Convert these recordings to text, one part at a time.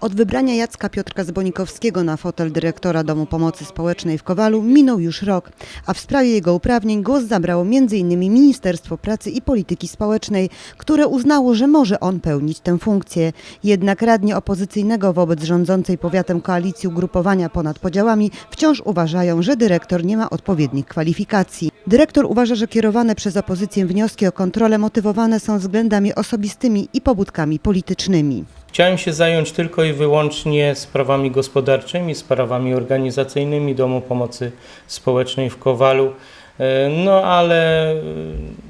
Od wybrania Jacka Piotrka Zbonikowskiego na fotel dyrektora Domu Pomocy Społecznej w Kowalu minął już rok, a w sprawie jego uprawnień głos zabrało m.in. Ministerstwo Pracy i Polityki Społecznej, które uznało, że może on pełnić tę funkcję. Jednak radni opozycyjnego wobec rządzącej powiatem koalicji ugrupowania ponad podziałami wciąż uważają, że dyrektor nie ma odpowiednich kwalifikacji. Dyrektor uważa, że kierowane przez opozycję wnioski o kontrolę motywowane są względami osobistymi i pobudkami politycznymi. Chciałem się zająć tylko i wyłącznie sprawami gospodarczymi, sprawami organizacyjnymi Domu Pomocy Społecznej w Kowalu. E, No ale e,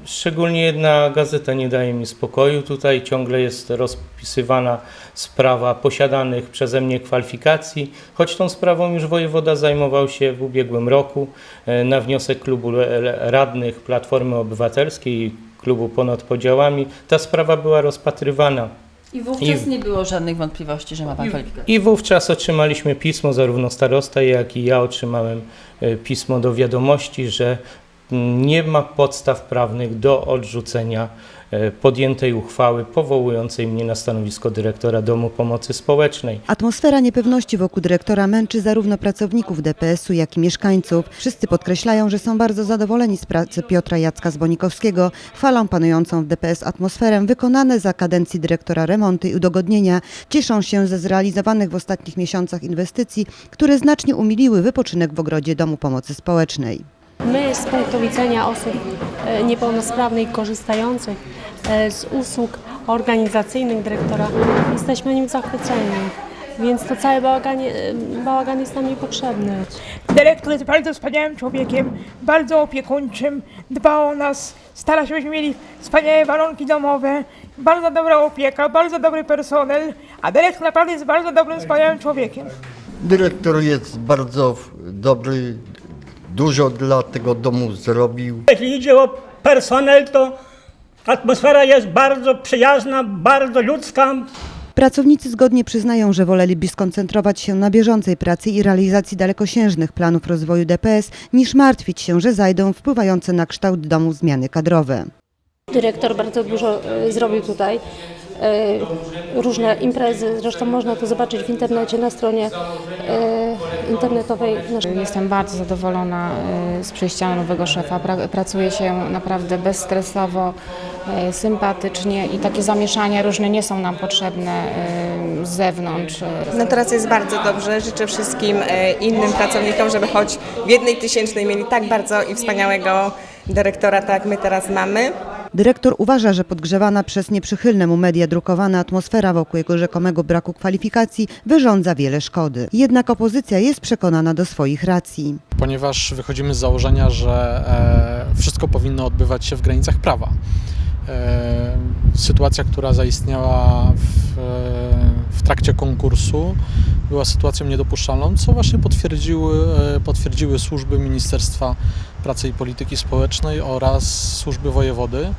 szczególnie jedna gazeta nie daje mi spokoju. Tutaj ciągle jest rozpisywana sprawa posiadanych przeze mnie kwalifikacji, choć tą sprawą już wojewoda zajmował się w ubiegłym roku e, na wniosek klubu radnych Platformy Obywatelskiej i klubu ponad podziałami. Ta sprawa była rozpatrywana. I wówczas I- nie było żadnych wątpliwości, że ma pan kwalifikacje. I wówczas otrzymaliśmy pismo, zarówno starosta, jak i ja otrzymałem e, pismo do wiadomości, że nie ma podstaw prawnych do odrzucenia e, podjętej uchwały powołującej mnie na stanowisko dyrektora Domu Pomocy Społecznej. Atmosfera niepewności wokół dyrektora męczy zarówno pracowników DPS-u, jak i mieszkańców. Wszyscy podkreślają, że są bardzo zadowoleni z pracy Piotra Jacka Zbonikowskiego. Chwalą panującą w DPS atmosferę, wykonane za kadencji dyrektora remonty i udogodnienia. Cieszą się ze zrealizowanych w ostatnich miesiącach inwestycji, które znacznie umiliły wypoczynek w ogrodzie Domu Pomocy Społecznej. My z punktu widzenia osób e, niepełnosprawnych korzystających e, z usług organizacyjnych dyrektora jesteśmy nim zachwyceni. Więc to cały bałagan, e, bałagan jest nam niepotrzebny. Dyrektor jest bardzo wspaniałym człowiekiem, bardzo opiekuńczym, dba o nas, stara się, żebyśmy mieli wspaniałe warunki domowe, bardzo dobra opieka, bardzo dobry personel, a dyrektor naprawdę jest bardzo dobrym, wspaniałym człowiekiem. Dyrektor jest bardzo dobry, dużo dla tego domu zrobił. Jeśli idzie o personel, to atmosfera jest bardzo przyjazna, bardzo ludzka. Pracownicy zgodnie przyznają, że woleliby skoncentrować się na bieżącej pracy i realizacji dalekosiężnych planów rozwoju DPS, niż martwić się, że zajdą wpływające na kształt domu zmiany kadrowe. Dyrektor bardzo dużo e, zrobił tutaj. E, Różne imprezy, zresztą można to zobaczyć w internecie na stronie e, internetowej. Jestem bardzo zadowolona e, z przyjścia nowego szefa. Pra, pracuje się naprawdę bezstresowo, sympatycznie i takie zamieszania różne nie są nam potrzebne z zewnątrz. No teraz jest bardzo dobrze. Życzę wszystkim innym pracownikom, żeby choć w jednej tysięcznej mieli tak bardzo i wspaniałego dyrektora, tak jak my teraz mamy. Dyrektor uważa, że podgrzewana przez nieprzychylne mu media drukowana atmosfera wokół jego rzekomego braku kwalifikacji wyrządza wiele szkody. Jednak opozycja jest przekonana do swoich racji. ponieważ wychodzimy z założenia, że e, wszystko powinno odbywać się w granicach prawa. E, sytuacja, która zaistniała w, e, w trakcie konkursu, była sytuacją niedopuszczalną, co właśnie potwierdziły, e, potwierdziły służby Ministerstwa Pracy i Polityki Społecznej oraz służby wojewody.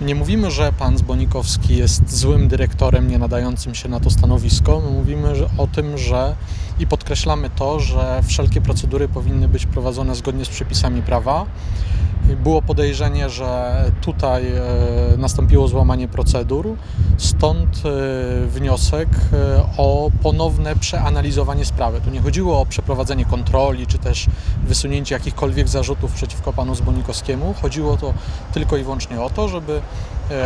Nie mówimy, że pan Zbonikowski jest złym dyrektorem, nie nadającym się na to stanowisko. My mówimy o tym, że i podkreślamy to, że wszelkie procedury powinny być prowadzone zgodnie z przepisami prawa. Było podejrzenie, że tutaj e, nastąpiło złamanie procedur, stąd e, wniosek e, o ponowne przeanalizowanie sprawy. Tu nie chodziło o przeprowadzenie kontroli, czy też wysunięcie jakichkolwiek zarzutów przeciwko panu Zbonikowskiemu. Chodziło to tylko i wyłącznie o to, żeby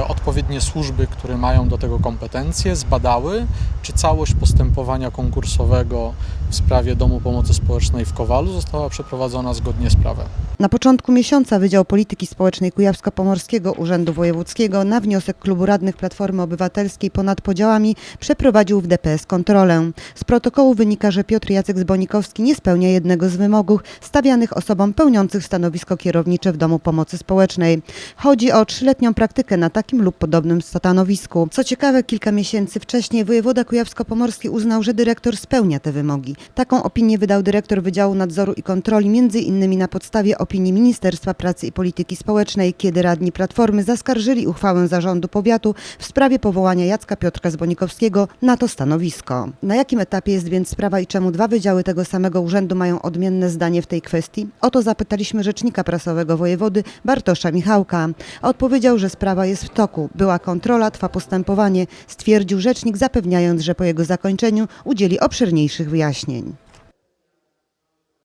odpowiednie służby, które mają do tego kompetencje, zbadały, czy całość postępowania konkursowego w sprawie Domu Pomocy Społecznej w Kowalu została przeprowadzona zgodnie z prawem. Na początku miesiąca Wydział Polityki Społecznej Kujawsko-Pomorskiego Urzędu Wojewódzkiego na wniosek klubu radnych Platformy Obywatelskiej ponad podziałami przeprowadził w DPS kontrolę. Z protokołu wynika, że Piotr Jacek Zbonikowski nie spełnia jednego z wymogów stawianych osobom pełniących stanowisko kierownicze w Domu Pomocy Społecznej. Chodzi o trzyletnią praktykę na takim lub podobnym stanowisku. Co ciekawe, kilka miesięcy wcześniej wojewoda kujawsko-pomorski uznał, że dyrektor spełnia te wymogi. Taką opinię wydał dyrektor Wydziału Nadzoru i Kontroli innymi na podstawie opinii Ministerstwa Pracy i Polityki Społecznej, kiedy radni Platformy zaskarżyli uchwałę zarządu powiatu w sprawie powołania Jacka Piotrka Zbonikowskiego na to stanowisko. Na jakim etapie jest więc sprawa i czemu dwa wydziały tego samego urzędu mają odmienne zdanie w tej kwestii? O to zapytaliśmy rzecznika prasowego wojewody Bartosza Michałka. Odpowiedział, że sprawa jest jest w toku. Była kontrola, trwa postępowanie, stwierdził rzecznik, zapewniając, że po jego zakończeniu udzieli obszerniejszych wyjaśnień.